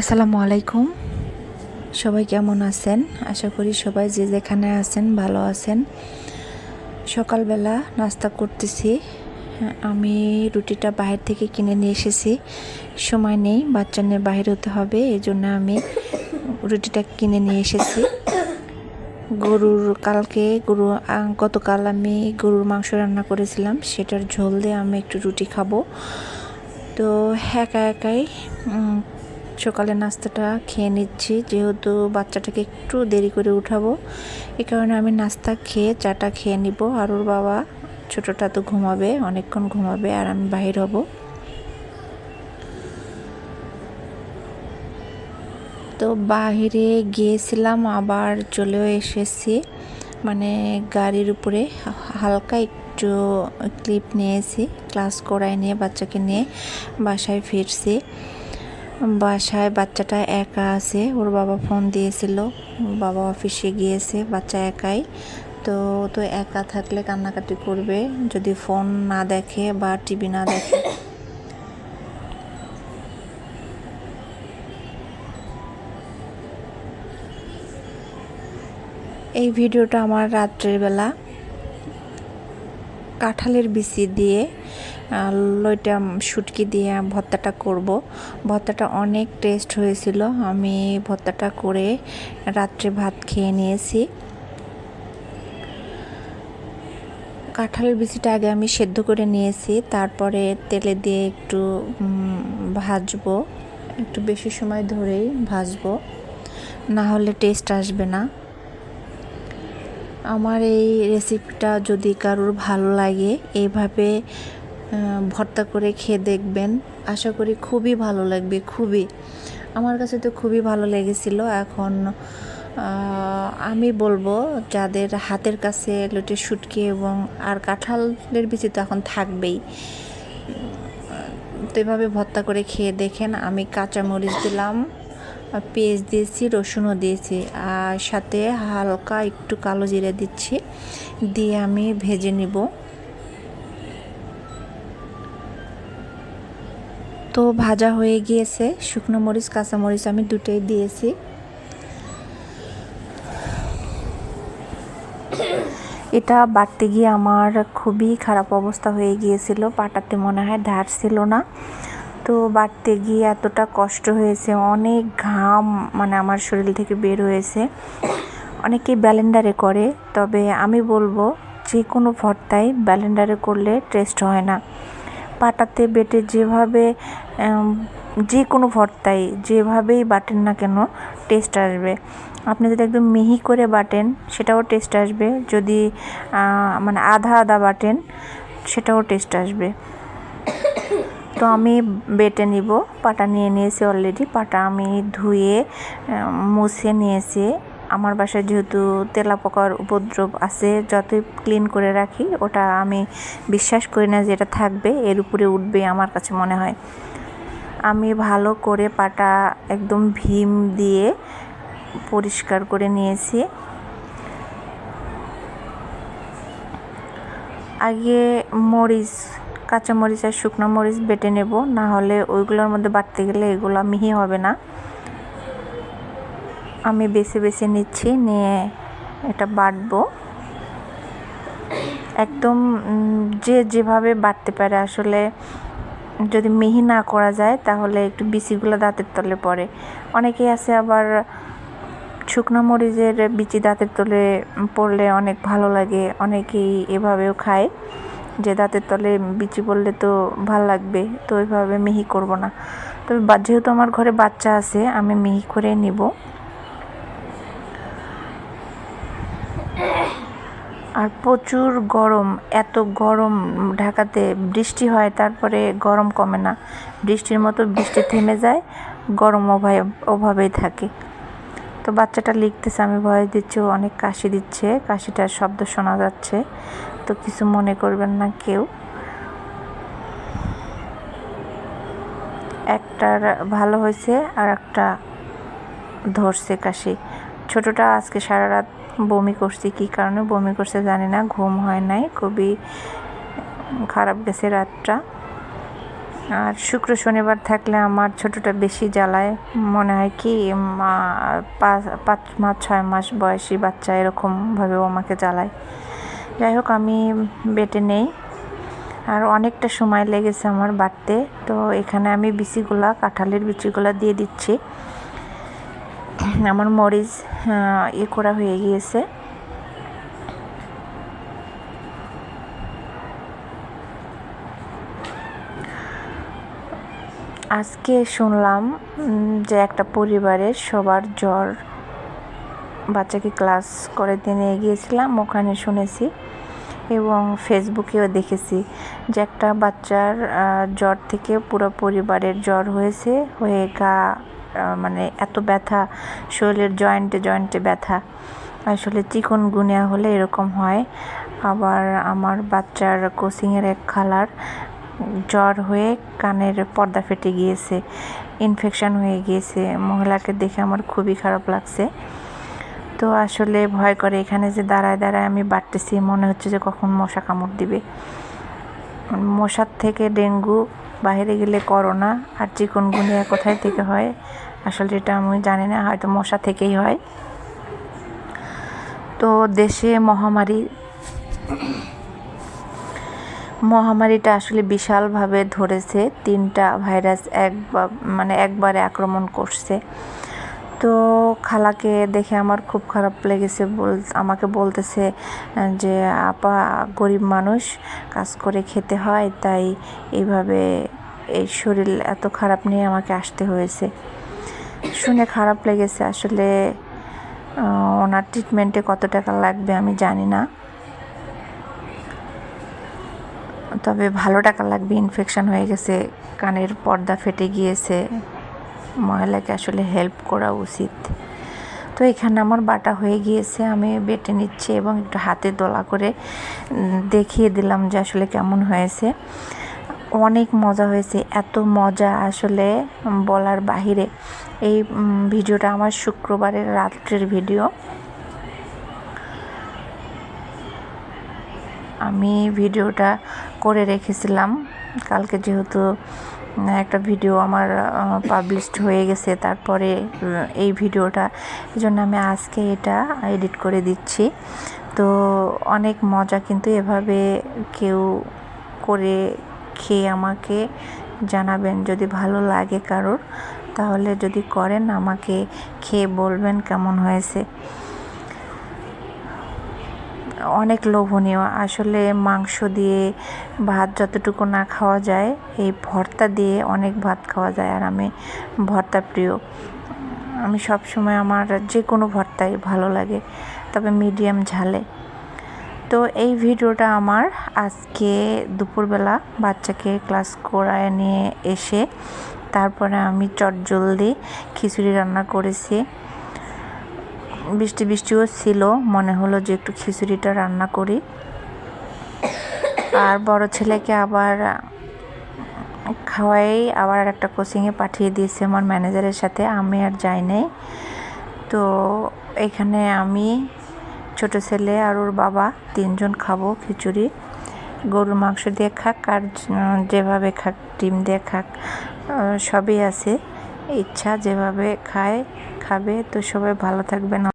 আসসালামু আলাইকুম। সবাই কেমন আছেন? আশা করি সবাই যে যেখানে আছেন ভালো আছেন। সকালবেলা নাস্তা করতেছি। আমি রুটিটা বাইরে থেকে কিনে নিয়ে এসেছি। সময় নেই, বাচ্চা নিয়ে বাইরে হতে হবে এই জন্য আমি রুটিটা কিনে নিয়ে এসেছি। গরুর কালকে গরু গতকাল আমি গরুর মাংস রান্না করেছিলাম, সেটার ঝোল দিয়ে আমি একটু রুটি খাব। তো একা একাই সকালে নাস্তাটা খেয়ে নিচ্ছি। যেহেতু বাচ্চাটাকে একটু দেরি করে উঠাবো এই কারণে আমি নাস্তা খেয়ে চাটা খেয়ে নিব। আর ওর বাবা ছোটোটা তো ঘুমাবে, অনেকক্ষণ ঘুমাবে, আর আমি বাহির হব। তো বাহিরে গিয়েছিলাম, আবার চলেও এসেছি। মানে গাড়ির উপরে হালকা একটু ক্লিপ নিয়েছি, ক্লাস করাই নিয়ে, বাচ্চাকে নিয়ে বাসায় ফিরছি। বাসায় বাচ্চাটা একা আছে, ওর বাবা ফোন দিয়েছিল, বাবা অফিসে গিয়েছে, বাচ্চা একাই। তো তো একা থাকলে কান্নাকাটি করবে, যদি ফোন না দেখে বা টিভি না দেখে। এই ভিডিওটা আমার রাত্রের বেলা। কাঁঠালের বিচি দিয়ে লইটা শুটকি দিয়ে ভর্তাটা করব। ভর্তাটা অনেক টেস্ট হয়েছিল। আমি ভর্তাটা করে রাত্রে ভাত খেয়ে নিয়েছি। কাঁঠালের বিচিটা আগে আমি সেদ্ধ করে নিয়েছি। তারপরে তেলে দিয়ে একটু ভাজবো। একটু বেশি সময় ধরেই ভাজবো। না হলে টেস্ট আসবে না। আমার এই রেসিপিটা যদি কারোর ভালো লাগে এইভাবে ভর্তা করে খেয়ে দেখবেন। আশা করি খুবই ভালো লাগবে, খুবই। আমার কাছে তো খুবই ভালো লেগেছিল। এখন আমি বলব যাদের হাতের কাছে লটে শুটকি এবং আর কাঁঠালের বিচি তো এখন থাকবেই, তো এভাবে ভর্তা করে খেয়ে দেখেন। আমি কাঁচামরিচ দিলাম। পেঁয়াজ দিয়েছি, রসুনও দিয়েছি। আর সাথে হালকা একটু কালো জিরে দিচ্ছি, দিয়ে আমি ভেজে নিব। তো ভাজা হয়ে গিয়েছে, শুকনো মরিচ, কাঁচা মরিচ আমি দুটোই দিয়েছি। এটা বাড়তে গিয়ে আমার খুবই খারাপ অবস্থা হয়ে গিয়েছিল, পাটাতে মনে হয় ধার ছিল না। তো বাড়তে গিয়ে এতটা কষ্ট হয়েছে, অনেক ঘাম মানে আমার শরীর থেকে বের হয়েছে। অনেকে ব্যালেন্ডারে করে, তবে আমি বলব যে কোনো ভর্তাই ব্যালেন্ডারে করলে টেস্ট হয় না। পাটাতে, বেটে যেভাবে যে কোনো ভর্তাই যেভাবেই বাটেন না কেন টেস্ট আসবে। আপনি যদি একদম মিহি করে বাটেন, সেটাও টেস্ট আসবে। যদি মানে আধা আধা বাটেন, সেটাও টেস্ট আসবে। তো আমি বেটে নিব। পাটা নিয়ে নিয়েছি অলরেডি পাটা আমি ধুয়ে মুছে নিয়েছি। আমার বাসায় যেহেতু তেলাপোকার উপদ্রব আছে, যতই ক্লিন করে রাখি, ওটা আমি বিশ্বাস করি না যে এটা থাকবে। এর উপরে উঠবে আমার কাছে মনে হয়। আমি ভালো করে পাটা একদম ভীম দিয়ে পরিষ্কার করে নিয়েছি। আগে মরিচ কাঁচা মরিচ আর শুকনো মরিচ বেটে নেব না হলে ওইগুলোর মধ্যে বাটতে গেলে এগুলো মিহি হবে না। আমি বেছে বেছে নিচ্ছি, নিয়ে এটা বাটবো। একদম যে যেভাবে বাটতে পারে, আসলে যদি মিহি না করা যায়, তাহলে একটু বিচিগুলো দাঁতের তলে পড়ে। অনেকেই আছে আবার শুকনো মরিচের বিচি দাঁতের তলে পড়লে অনেক ভালো লাগে, অনেকেই এভাবেও খায়। যে দাঁতের তলে বিচি পড়লে তো ভালো লাগবে, তো ওইভাবে মিহি করব না। তবে যেহেতু আমার ঘরে বাচ্চা আছে, আমি মিহি করে নিব। আর প্রচুর গরম, এত গরম ঢাকাতে বৃষ্টি হয়, তারপরে গরম কমে না। বৃষ্টির মতো বৃষ্টি থেমে যায়, গরম অভাবে অভাবেই থাকে। তো বাচ্চাটা লিখতেছে, আমি ভয় দিচ্ছি অনেক কাশি দিচ্ছে, কাশিটার শব্দ শোনা যাচ্ছে। তো কিছু মনে করবেন না কেউ। একটার ভালো হয়েছে আর একটা ধরছে কাশি। ছোটটা আজকে সারা রাত বমি করছি, কী কারণে বমি করছে জানি না, ঘুম হয় নাই, খুবই খারাপ গেছে রাতটা। আর শুক্র শনিবার থাকলে আমার ছোটটা বেশি জ্বালায়, মনে হয় কি পাঁচ মাস ছয় মাস বয়সী বাচ্চা এরকমভাবে আমাকে জ্বালায়। যাই হোক, আমি বেটে নেই। আর অনেকটা সময় লেগেছে আমার বাটতে তো এখানে আমি বিচিগুলা, কাঁঠালের বিচিগুলা দিয়ে দিচ্ছি। আমার মরিচ ইয়ে করা হয়ে গিয়েছে। আজকে শুনলাম যে একটা পরিবারের সবার জ্বর বাচ্চাকে ক্লাস করে দিয়ে নিয়ে গিয়েছিলাম ওখানে শুনেছি এবং ফেসবুকেও দেখেছি যে একটা বাচ্চার জ্বর থেকে পুরো পরিবারের জ্বর হয়েছে, হয়ে গা মানে এত ব্যথা, শরীরের জয়েন্টে জয়েন্টে ব্যথা। আসলে চিকন গুনিয়া হলে এরকম হয়। আবার আমার বাচ্চার কোচিংয়ের এক খালার জ্বর হয়ে কানের পর্দা ফেটে গিয়েছে ইনফেকশান হয়ে গিয়েছে। মহিলাকে দেখে আমার খুবই খারাপ লাগছে। তো আসলে ভয় করে এখানে যে দাঁড়ায় দাঁড়ায় আমি বাড়তেছি, মনে হচ্ছে যে কখন মশা কামড় দিবে। মশার থেকে ডেঙ্গু, বাইরে গেলে করোনা আর চিকন চিকনগুনিয়া কোথায় থেকে হয়? আসলে এটা আমি জানি না, হয়তো মশা থেকেই হয়। তো দেশে মহামারী, মহামারীটা আসলে বিশালভাবে ধরেছে। তিনটা ভাইরাস এক মানে একবারে আক্রমণ করছে। তো খালাকে দেখে আমার খুব খারাপ লেগেছে বল, আমাকে বলতেছে যে, আপা গরিব মানুষ, কাজ করে খেতে হয়, তাই এইভাবে এই শরীর এত খারাপ নিয়ে আমাকে আসতে হয়েছে। শুনে খারাপ লেগেছে আসলে ওনার ট্রিটমেন্টে কত টাকা লাগবে আমি জানি না। তবে ভালো টাকা লাগবে ইনফেকশান হয়ে গেছে, কানের পর্দা ফেটে গিয়েছে। মহিলাকে আসলে হেল্প করা উচিত। তো এখানে আমার বাটা হয়ে গিয়েছে, আমি বেটে নিচ্ছি এবং একটু হাতে দোলা করে দেখিয়ে দিলাম যে আসলে কেমন হয়েছে। অনেক মজা হয়েছে, এত মজা আসলে বলার বাহিরে। এই ভিডিওটা আমার শুক্রবারের রাত্রের ভিডিও। আমি ভিডিওটা করে রেখেছিলাম, কালকে যেহেতু একটা ভিডিও আমার পাবলিশড হয়ে গেছে। তারপরে এই ভিডিওটা এই জন্য আমি আজকে এটা এডিট করে দিচ্ছি। তো অনেক মজা কিন্তু এভাবে কেউ করে খেয়ে আমাকে জানাবেন যদি ভালো লাগে কারোর, তাহলে যদি করেন আমাকে খেয়ে বলবেন কেমন হয়েছে। অনেক লোভনীয়। আসলে মাংস দিয়ে ভাত যতটুকু না খাওয়া যায়, এই ভর্তা দিয়ে অনেক ভাত খাওয়া যায় আর আমি ভর্তা প্রিয়। আমি সব সময় আমার যে কোনো ভর্তাই ভালো লাগে, তবে মিডিয়াম ঝালে। তো এই ভিডিওটা আমার আজকে দুপুরবেলা বাচ্চাকে ক্লাস করায় নিয়ে এসে, তারপরে আমি চটজলদি খিচুড়ি রান্না করেছি। বৃষ্টি বৃষ্টিও ছিল, মনে হলো যে একটু খিচুড়িটা রান্না করি। আর বড় ছেলেকে আবার খাওয়াই, আবার একটা কোচিংয়ে পাঠিয়ে দিয়েছে আমার ম্যানেজারের সাথে, আমি আর যাই নাই। তো এখানে আমি, ছোট ছেলে আর ওর বাবা তিনজন খাব খিচুড়ি। গরুর মাংস দিয়ে খাক আর যেভাবে খাক, ডিম দিয়ে খাক সবই আছে। ইচ্ছা যেভাবে খায়, খাবে। তো সবাই ভালো থাকবেন।